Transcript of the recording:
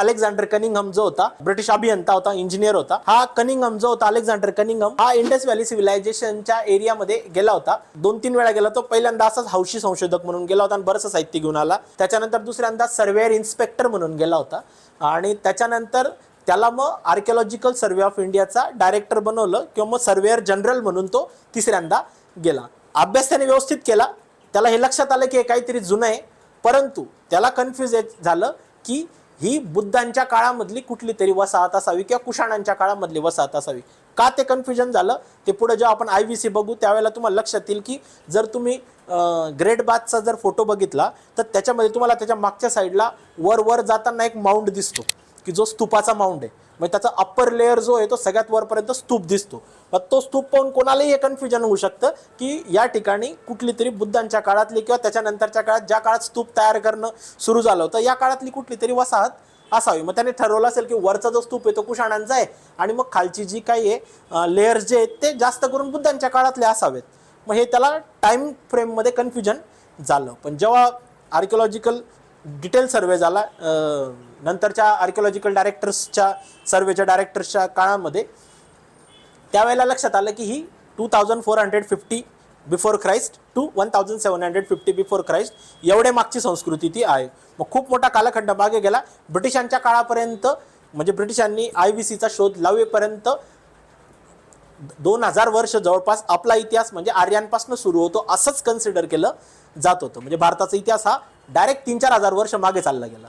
Alexander Cunningham जो होता British अभियंता होता इंजिनियर होता हा कनिंगम जो होता अलेक्झांडर कनिंगम हा इंडस व्हॅली सिव्हिलायझेशनच्या एरियामध्ये गेला होता. दोन तीन वेळा गेला तो पहिल्यांदा असाच हौशी संशोधक म्हणून गेला होता आणि बरंच साहित्य घेऊन आला. त्याच्यानंतर दुसऱ्यांदा सर्वेअर इन्स्पेक्टर म्हणून गेला होता. आणि त्याच्यानंतर त्याला मग आर्किओलॉजिकल सर्वे ऑफ इंडियाचा डायरेक्टर बनवलं किंवा मग सर्वेअर जनरल म्हणून तो तिसऱ्यांदा गेला. अभ्यास त्याने व्यवस्थित केला. त्याला हे लक्षात आलं की हे काहीतरी जुनं आहे. परंतु त्याला कन्फ्युज झालं की ही बुद्धांच्या काळामधली कुठली तरी वसाहत असावी किंवा कुशाणांच्या काळामधली वसाहत असावी. का ते कन्फ्युजन झालं? ते पुढे जेव्हा आपण आय व्ही सी बघू त्यावेळेला तुम्हाला लक्षात येईल की जर तुम्ही ग्रेट बाथचा जर फोटो बघितला तर त्याच्यामध्ये तुम्हाला त्याच्या मागच्या साईडला वर वर जाताना एक माउंट दिसतो. की जो स्तूपाचा माउंट आहे. म्हणजे त्याचा अप्पर लेअर जो आहे तो सगळ्यात वरपर्यंत स्तूप दिसतो. मग तो स्तूप पाहून कोणालाही हे कन्फ्युजन होऊ शकतं की या ठिकाणी कुठली तरी बुद्धांच्या काळातली किंवा त्याच्यानंतरच्या काळात ज्या काळात स्तूप तयार करणं सुरू झालं होतं या काळातली कुठली तरी वसाहत असावी. मग त्याने ठरवलं असेल की वरचा जो स्तूप आहे तो कुशाणांचा आहे आणि मग खालची जी काही आहे लेअर्स जे आहेत ते जास्त करून बुद्धांच्या काळातले असावेत. मग हे त्याला टाईम फ्रेममध्ये कन्फ्युजन झालं. पण जेव्हा आर्किओलॉजिकल डिटेल सर्वे झाला. नंतरच्या आर्किओलॉजिकल डायरेक्टर्सच्या सर्वेच्या डायरेक्टर्सच्या काळामध्ये त्यावेळेला लक्षात आलं की ही two thousand four hundred fifty before Christ to one thousand seven hundred fifty before Christ एवढे मागची संस्कृती ती आहे. मग खूप मोठा कालखंड मागे गेला. ब्रिटिशांच्या काळापर्यंत म्हणजे ब्रिटिशांनी आय व्ही सीचा शोध लावेपर्यंत दोन हजार वर्ष जवळपास आपला इतिहास म्हणजे आर्यांपासून सुरू होतो असंच कन्सिडर केलं जात होतं. म्हणजे भारताचा इतिहास हा डायरेक्ट तीन चार हजार वर्ष मागे चालला गेला.